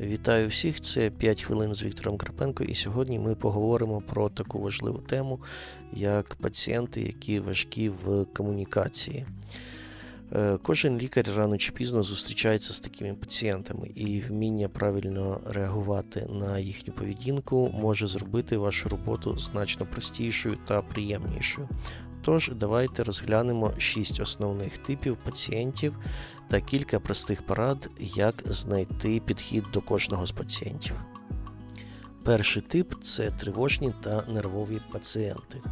Вітаю всіх! Це 5 хвилин з Віктором Карпенко, і сьогодні ми поговоримо про таку важливу тему, як пацієнти, які важкі в комунікації. Е, Кожен лікар рано чи пізно зустрічається з такими пацієнтами, і вміння правильно реагувати на їхню поведінку може зробити вашу роботу значно простішою та приємнішою. Тож, давайте розглянемо 6 основних типів пацієнтів та кілька простих порад, як знайти підхід до кожного з пацієнтів. Перший тип це тривожні та нервові пацієнти.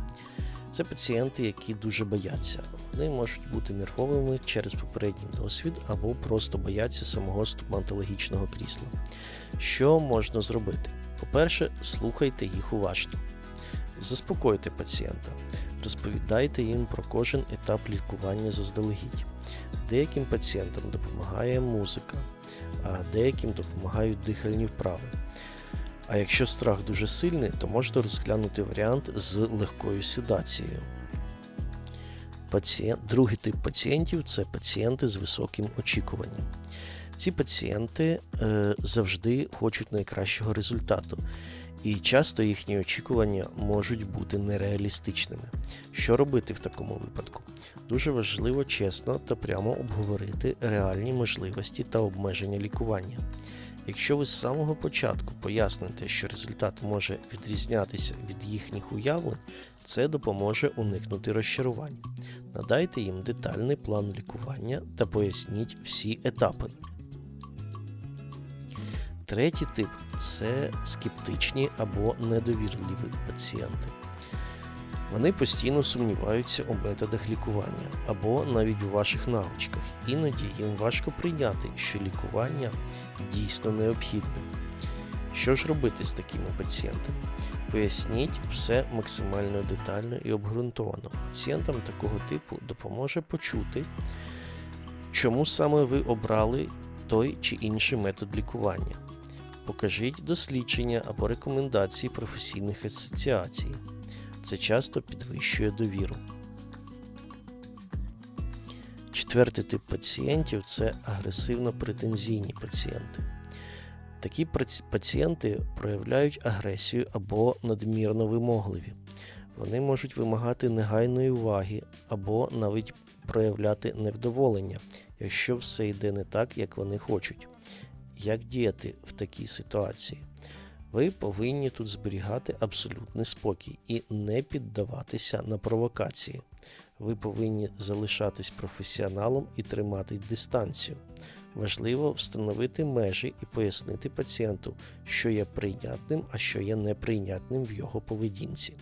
Це пацієнти, які дуже бояться. Вони можуть бути нервовими через попередній досвід або просто бояться самого стоматологічного крісла. Що можна зробити? По-перше, слухайте їх уважно. Заспокойте пацієнта, розповідайте їм про кожен етап лікування заздалегідь. Деяким пацієнтам допомагає музика, а деяким допомагають дихальні вправи. А якщо страх дуже сильний, то можна розглянути варіант з легкою седацією. Пацієнт, другий тип пацієнтів це пацієнти з високим очікуванням. Ці пацієнти е, завжди хочуть найкращого результату, і часто їхні очікування можуть бути нереалістичними. Що робити в такому випадку? Дуже важливо чесно та прямо обговорити реальні можливості та обмеження лікування. Якщо ви з самого початку поясните, що результат може відрізнятися від їхніх уявлень, це допоможе уникнути розчарувань. Надайте їм детальний план лікування та поясніть всі етапи. Третій тип це скептичні або недовірливі пацієнти. Вони постійно сумніваються у методах лікування або навіть у ваших навичках. Іноді їм важко прийняти, що лікування дійсно необхідне. Що ж робити з такими пацієнтами? Поясніть все максимально детально і обґрунтовано. Пацієнтам такого типу допоможе почути, чому саме ви обрали той чи інший метод лікування. Покажіть дослідження або рекомендації професійних асоціацій. Це часто підвищує довіру. Четвертий тип пацієнтів це агресивно-претензійні пацієнти. Такі пацієнти проявляють агресію або надмірно вимогливі. Вони можуть вимагати негайної уваги або навіть проявляти невдоволення, якщо все йде не так, як вони хочуть. Як діяти в такій ситуації? Ви повинні тут зберігати абсолютний спокій і не піддаватися на провокації. Ви повинні залишатись професіоналом і тримати дистанцію. Важливо встановити межі і пояснити пацієнту, що є прийнятним, а що є неприйнятним в його поведінці.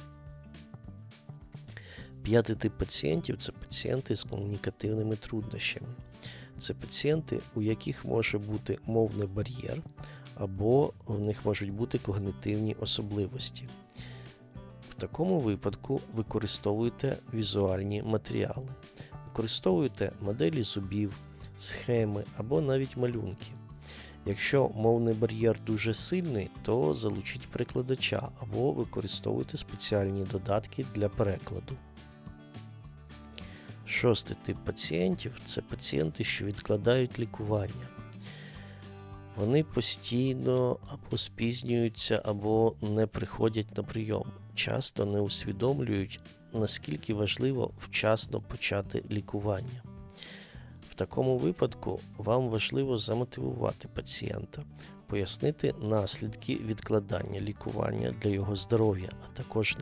П'ятий тип пацієнтів це пацієнти з комунікативними труднощами. Це пацієнти, у яких може бути мовний бар'єр, або в них можуть бути когнитивні особливості. В такому випадку використовуйте візуальні матеріали, використовуйте моделі зубів, схеми або навіть малюнки. Якщо мовний бар'єр дуже сильний, то залучіть перекладача або використовуйте спеціальні додатки для перекладу. Шостий тип пацієнтів це пацієнти, що відкладають лікування. Вони постійно або спізнюються, або не приходять на прийом. Часто не усвідомлюють, наскільки важливо вчасно почати лікування. В такому випадку вам важливо замотивувати пацієнта, пояснити наслідки відкладання лікування для його здоров'я, а також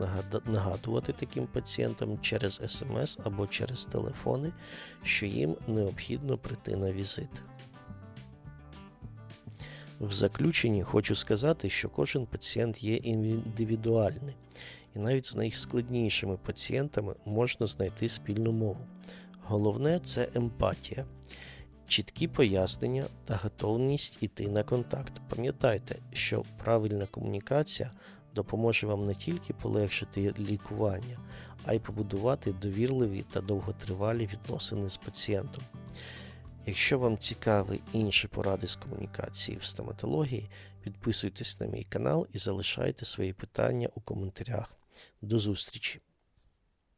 нагадувати таким пацієнтам через смс або через телефони, що їм необхідно прийти на візит. В заключенні хочу сказати, що кожен пацієнт є індивідуальний, і навіть з найскладнішими пацієнтами можна знайти спільну мову. Головне це емпатія, чіткі пояснення та готовність іти на контакт. Пам'ятайте, що правильна комунікація допоможе вам не тільки полегшити лікування, а й побудувати довірливі та довготривалі відносини з пацієнтом. Якщо вам цікаві інші поради з комунікації в стоматології, підписуйтесь на мій канал і залишайте свої питання у коментарях. До зустрічі!